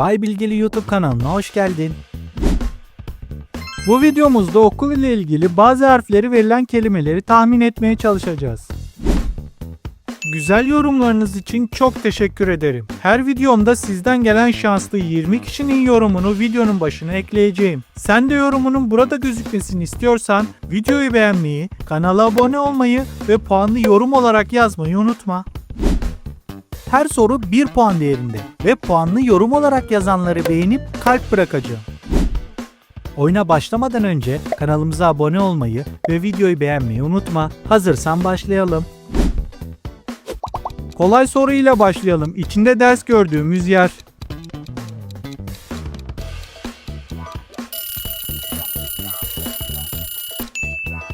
Bay Bilgili YouTube kanalına hoş geldin. Bu videomuzda okul ile ilgili bazı harfleri verilen kelimeleri tahmin etmeye çalışacağız. Güzel yorumlarınız için çok teşekkür ederim. Her videomda sizden gelen şanslı 20 kişinin yorumunu videonun başına ekleyeceğim. Sen de yorumunun burada gözükmesini istiyorsan videoyu beğenmeyi, kanala abone olmayı ve puanlı yorum olarak yazmayı unutma. Her soru 1 puan değerinde ve puanlı yorum olarak yazanları beğenip kalp bırakacağım. Oyuna başlamadan önce kanalımıza abone olmayı ve videoyu beğenmeyi unutma. Hazırsan başlayalım. Kolay soruyla başlayalım. İçinde ders gördüğümüz yer.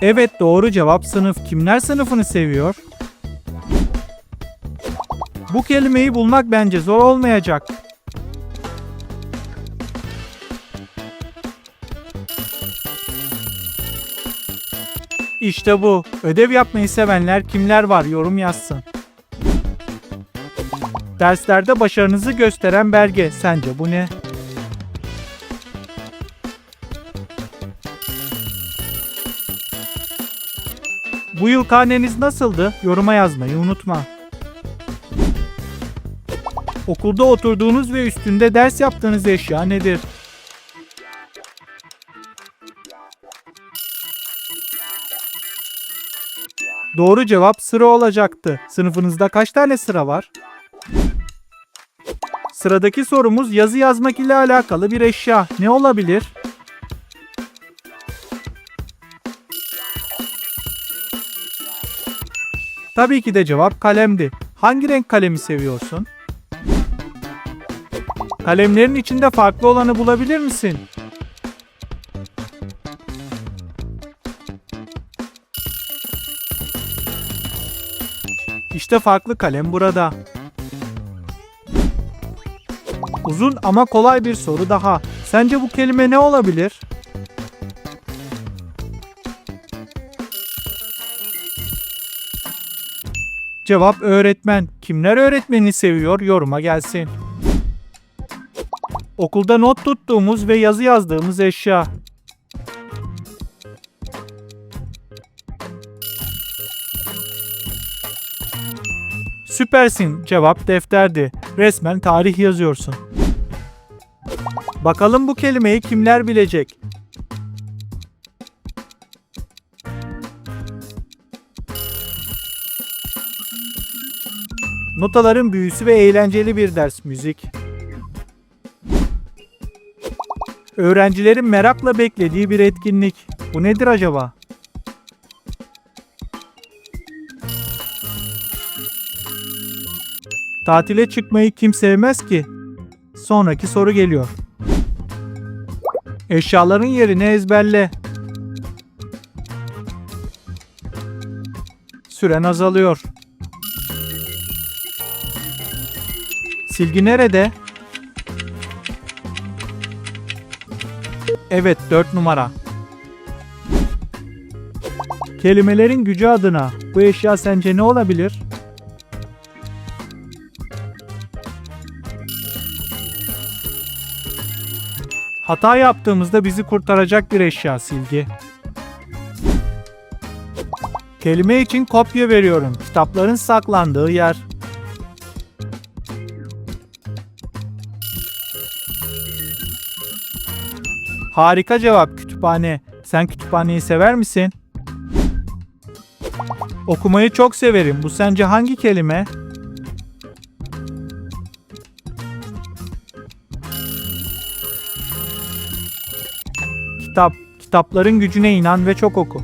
Evet doğru cevap sınıf. Kimler sınıfını seviyor? Bu kelimeyi bulmak bence zor olmayacak. İşte bu. Ödev yapmayı sevenler kimler var yorum yazsın. Derslerde başarınızı gösteren belge. Sence bu ne? Bu yıl karneniz nasıldı? Yoruma yazmayı unutma. Okulda oturduğunuz ve üstünde ders yaptığınız eşya nedir? Doğru cevap sıra olacaktı. Sınıfınızda kaç tane sıra var? Sıradaki sorumuz yazı yazmak ile alakalı bir eşya. Ne olabilir? Tabii ki de cevap kalemdi. Hangi renk kalemi seviyorsun? Kalemlerin içinde farklı olanı bulabilir misin? İşte farklı kalem burada. Uzun ama kolay bir soru daha. Sence bu kelime ne olabilir? Cevap öğretmen. Kimler öğretmeni seviyor? Yoruma gelsin. Okulda not tuttuğumuz ve yazı yazdığımız eşya. Süpersin. Cevap defterdi. Resmen tarih yazıyorsun. Bakalım bu kelimeyi kimler bilecek? Notaların büyüsü ve eğlenceli bir ders müzik. Öğrencilerin merakla beklediği bir etkinlik. Bu nedir acaba? Tatile çıkmayı kim sevmez ki? Sonraki soru geliyor. Eşyaların yerini ezberle. Süren azalıyor. Silgi nerede? Evet 4 numara. Kelimelerin gücü adına bu eşya sence ne olabilir? Hata yaptığımızda bizi kurtaracak bir eşya silgi. Kelime için kopya veriyorum. Kitapların saklandığı yer. Harika cevap kütüphane. Sen kütüphaneyi sever misin? Okumayı çok severim. Bu sence hangi kelime? Kitap. Kitapların gücüne inan ve çok oku.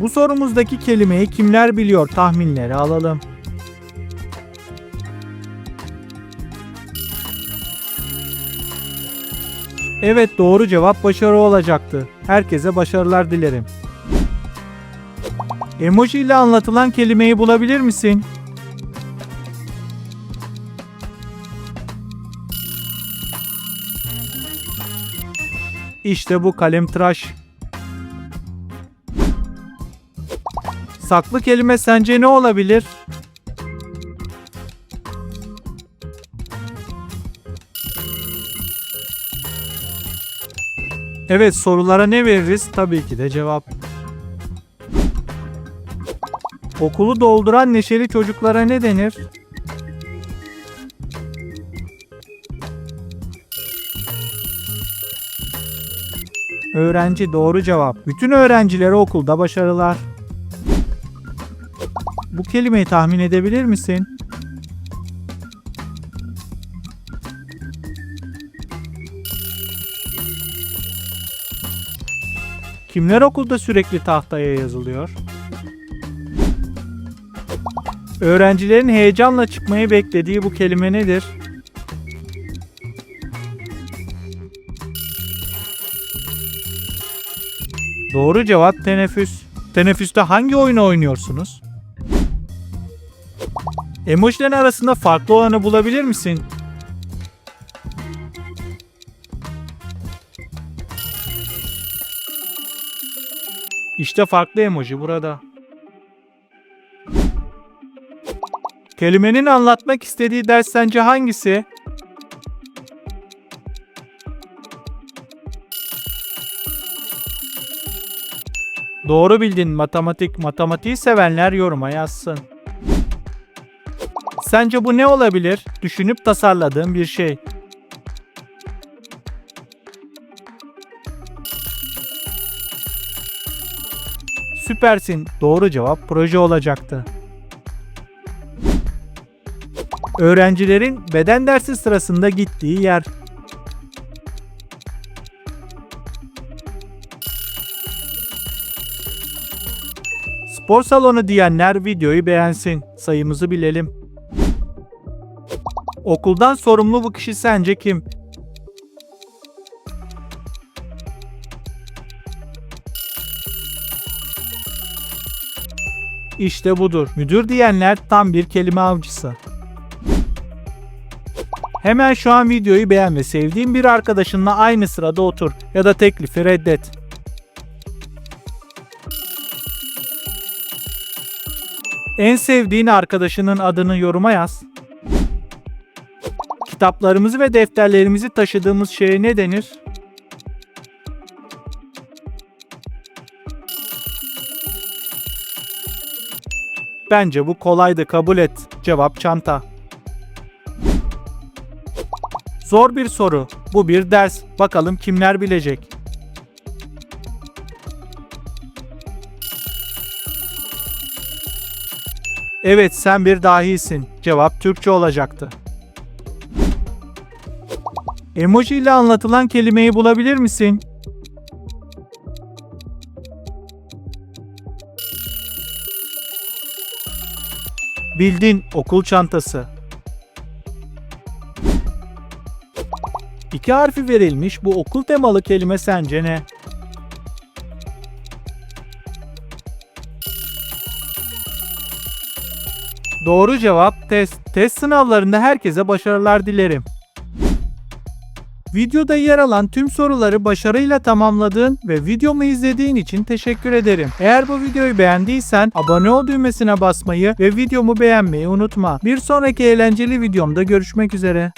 Bu sorumuzdaki kelimeyi kimler biliyor tahminleri alalım. Evet doğru cevap başarı olacaktı. Herkese başarılar dilerim. Emoji ile anlatılan kelimeyi bulabilir misin? İşte bu kalem tıraş. Saklı kelime sence ne olabilir? Evet sorulara ne veririz? Tabii ki de cevap. Okulu dolduran neşeli çocuklara ne denir? Öğrenci doğru cevap. Bütün öğrencilere okulda başarılar. Bu kelimeyi tahmin edebilir misin? Kimler okulda sürekli tahtaya yazılıyor? Öğrencilerin heyecanla çıkmayı beklediği bu kelime nedir? Doğru cevap teneffüs. Teneffüste hangi oyunu oynuyorsunuz? Emojilerin arasında farklı olanı bulabilir misin? İşte farklı emoji burada. Kelimenin anlatmak istediği ders sence hangisi? Doğru bildin matematik. Matematiği sevenler yoruma yazsın. Sence bu ne olabilir? Düşünüp tasarladığın bir şey. Süpersin. Doğru cevap proje olacaktı. Öğrencilerin beden dersi sırasında gittiği yer. Spor salonu diyenler videoyu beğensin. Sayımızı bilelim. Okuldan sorumlu bu kişi sence kim? İşte budur. Müdür diyenler tam bir kelime avcısı. Hemen şu an videoyu beğen ve sevdiğin bir arkadaşınla aynı sırada otur ya da teklifi reddet. En sevdiğin arkadaşının adını yoruma yaz. Kitaplarımızı ve defterlerimizi taşıdığımız şeye ne denir? Bence bu kolaydı kabul et. Cevap çanta. Zor bir soru. Bu bir ders. Bakalım kimler bilecek. Evet sen bir dahisin. Cevap Türkçe olacaktı. Emoji ile anlatılan kelimeyi bulabilir misin? Bildin okul çantası. İki harfi verilmiş bu okul temalı kelime sence ne? Doğru cevap test. Test sınavlarında herkese başarılar dilerim. Videoda yer alan tüm soruları başarıyla tamamladığın ve videomu izlediğin için teşekkür ederim. Eğer bu videoyu beğendiysen abone ol düğmesine basmayı ve videomu beğenmeyi unutma. Bir sonraki eğlenceli videomda görüşmek üzere.